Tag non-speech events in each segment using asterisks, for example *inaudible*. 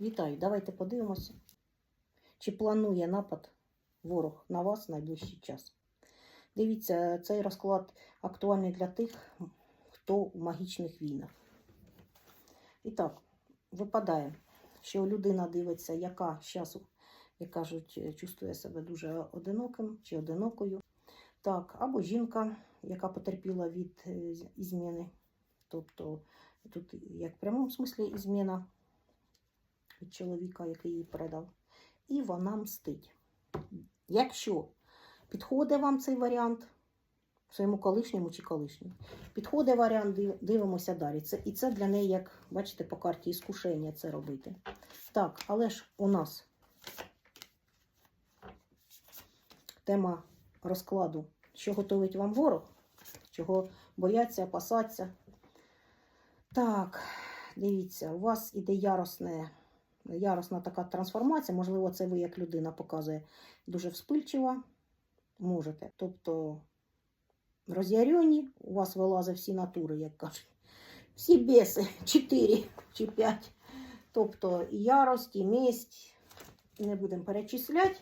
Вітаю, давайте подивимося, чи планує напад ворог на вас в найближчий час. Дивіться, цей розклад актуальний для тих, хто у магічних війнах. І так, випадає, що людина дивиться, яка зараз, як кажуть, чувствує себе дуже одиноким чи одинокою. Так, або жінка, яка потерпіла від е, зміни. Тобто тут як в прямому смислі зміна від чоловіка, який її передав, і вона мстить. Якщо підходить вам цей варіант, своєму колишньому чи колишньому, підходить варіант, дивимося далі. Це, і це для неї, як бачите, по карті іскушення це робити. Так, але ж у нас тема розкладу, що готовить вам ворог, чого бояться, опасаться. Так, дивіться, у вас іде яросне яросна така трансформація. Можливо, це ви як людина показує дуже вспильчива. Можете. Тобто роз'ярені, у вас вилазить всі натури, як кажуть. Всі біси, 4 чи 5. Тобто ярость, і месть. Не будемо перечисляти.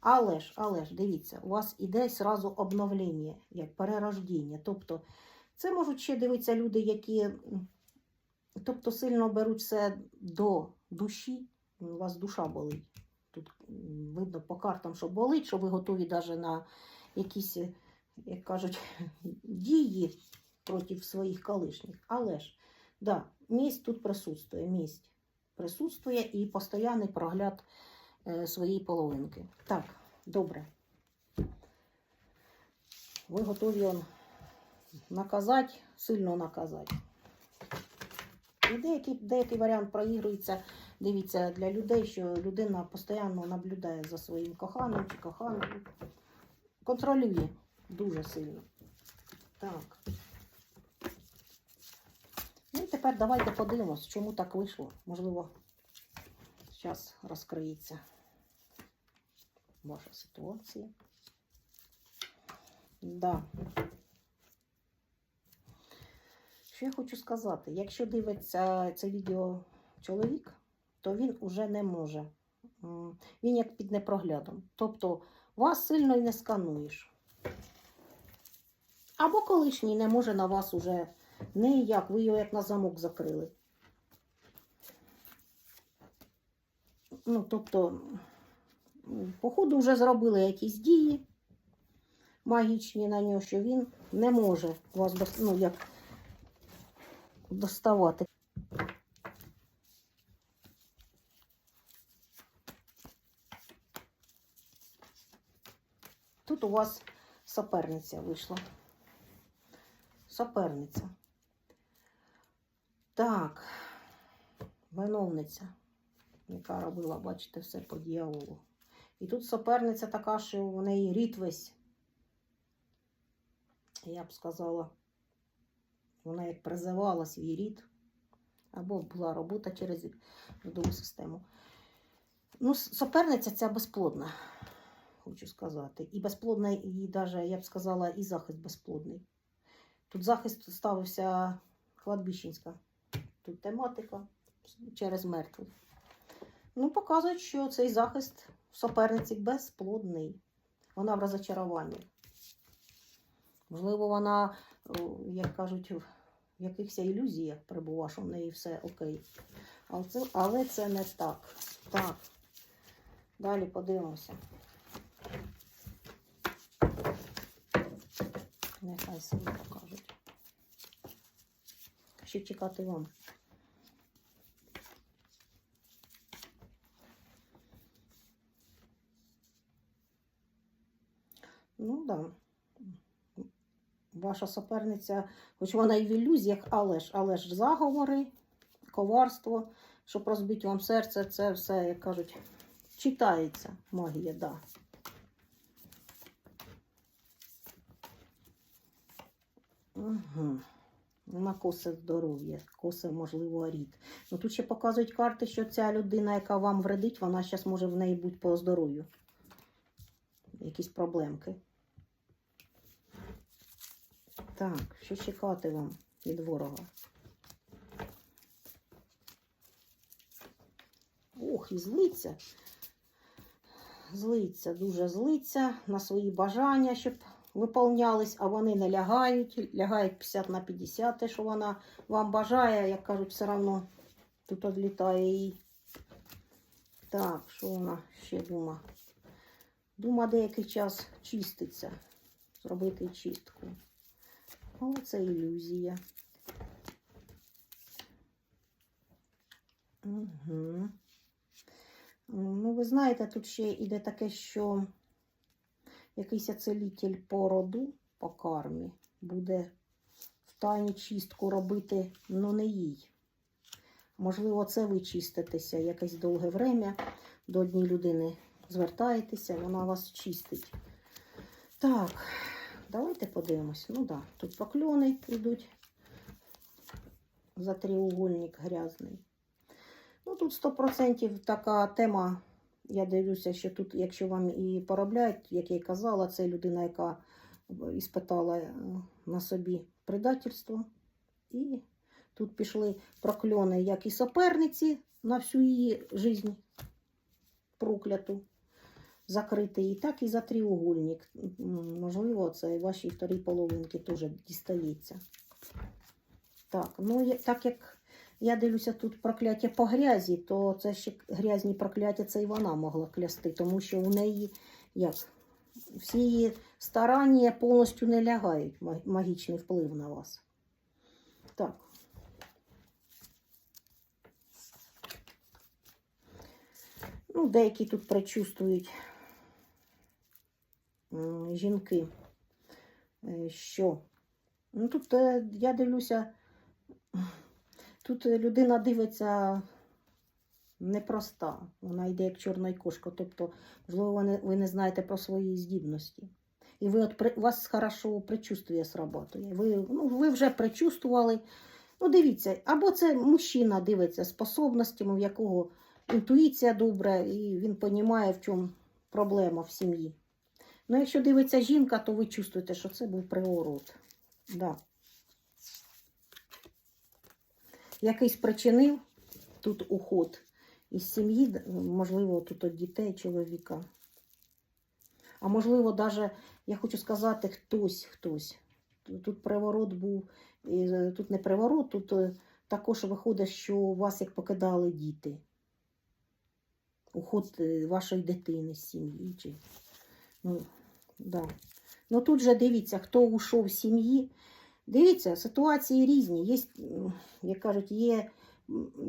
Але ж, але ж, дивіться, у вас іде зразу обновлення, як перерождення. Тобто, це можуть ще дивитися люди, які тобто, сильно беруть все до душі. У вас душа болить. Тут видно по картам, що болить, що ви готові навіть на якісь, е, як кажуть, *laughs* дії проти своїх колишніх. Але ж, да, мість тут присутствує, мість присутствує і постійний прогляд е, своєї половинки. Так, добре. Ви готові он, наказати, сильно наказати. Деякий, деякий варіант проігрується, дивіться, для людей, що людина постійно наблюдає за своїм коханим чи коханою. Контролює дуже сильно. Так. Ну і тепер давайте подивимось, чому так вийшло. Можливо, зараз розкриється ваша ситуація. Да. Що я хочу сказати? Якщо дивиться це відео чоловік, то він уже не може. Він як під непроглядом. Тобто вас сильно і не скануєш. Або колишній не може на вас уже ніяк, ви його як на замок закрили. Ну, тобто, походу, вже зробили якісь дії магічні на нього, що він не може вас ну, як доставати. Тут у вас соперниця вийшла. Соперниця. Так, виновниця, яка робила, бачите, все по дьяволу. І тут соперниця така, що у неї рід весь. Я б сказала, вона як призивала свій рід, або була робота через родову систему. Ну, с- соперниця ця безплодна, хочу сказати. І безплодна, і навіть, я б сказала, і захист безплодний. Тут захист ставився кладбищенська. Тут тематика через мертвих. Ну, показують, що цей захист суперниці безплодний. Вона в розочаруванні. Можливо, вона, як кажуть, в якихось ілюзіях перебула, що в неї все окей. Але це, але це не так. Так. Далі подивимося. Нехай собі покажуть. Що чекати вам? Ну. Да. Ваша суперниця, хоч вона і в ілюзіях, але ж, але ж заговори, коварство, щоб розбити вам серце, це все, як кажуть, читається магія, да. Угу. На косе здоров'я, косе, можливо, рід. Ну тут ще показують карти, що ця людина, яка вам вредить, вона зараз може в неї бути по здоров'ю. Якісь проблемки. Так, що чекати вам від ворога? ох, і злиться. Злиться, дуже злиться на свої бажання, щоб виповнялись, а вони не лягають. Лягають 50 на 50, те, що вона вам бажає, як кажуть, все одно тут відлітає їй. Так, що вона ще дума? Дума деякий час чиститься, зробити чистку. Але це ілюзія. Угу. Ну, ви знаєте, тут ще йде таке, що якийсь целитель по роду, по кармі, буде в тайні чистку робити, ну не їй. Можливо, це ви чиститеся якесь довге время, до однієї людини звертаєтеся, вона вас чистить. Так, давайте подивимось. Ну так, да, тут покльони йдуть за треугольник грязний. Ну, тут 100% така тема. Я дивлюся, що тут, якщо вам і поробляють, як я й казала, це людина, яка іспитала е, на собі предательство. І тут пішли прокльони, як і соперниці на всю її життя прокляту, закрити її, так і за треугольник. М, Можливо, це вашій вторій половинки теж дістається. Так, ну так як я дивлюся тут прокляття по грязі, то це ще грязні прокляття це і вона могла клясти, тому що у неї як всі її старання повністю не лягають магічний вплив на вас. Так. Ну, деякі тут причувствують м, жінки, е, що. Ну, тут е, я дивлюся, тут людина дивиться непроста. Вона йде як чорна кошка. Тобто, можливо, ви не, ви не знаєте про свої здібності. І ви от, вас хорошо предчувствие срабатує. Ви, ну, ви вже предчувствували. Ну, дивіться, або це мужчина дивиться способностями, в якого інтуїція добра, і він розуміє, в чому проблема в сім'ї. Ну, якщо дивиться жінка, то ви чувствуєте, що це був приворот. Да. Якийсь причинив тут уход із сім'ї, можливо, тут від дітей, чоловіка. А можливо, навіть, я хочу сказати, хтось, хтось. Тут- приворот був, е, тут не приворот, тут е, також виходить, що вас як покидали діти. Уход е, вашої дитини з сім'ї. Ну, да. ну тут же дивіться, хто ушов з сім'ї. Дивіться, ситуації різні. Є, як кажуть, є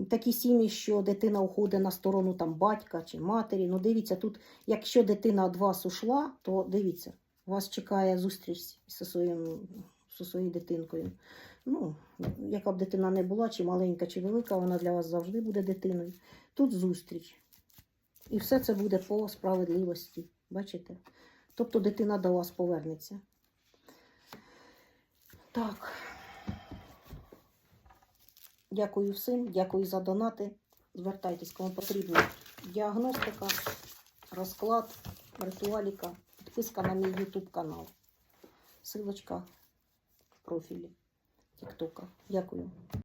такі сім'ї, що дитина уходить на сторону там, батька чи матері. Ну, дивіться, тут, якщо дитина від вас ушла, то дивіться, вас чекає зустріч зі, своїм, зі своєю дитинкою. Ну, яка б дитина не була, чи маленька, чи велика, вона для вас завжди буде дитиною. Тут зустріч. І все це буде по справедливості. Бачите? Тобто дитина до вас повернеться. Так. Дякую всім, дякую за донати. Звертайтесь, кому потрібна діагностика, розклад, ритуаліка, підписка на мій YouTube канал. Силочка в профілі Тіктока. Дякую.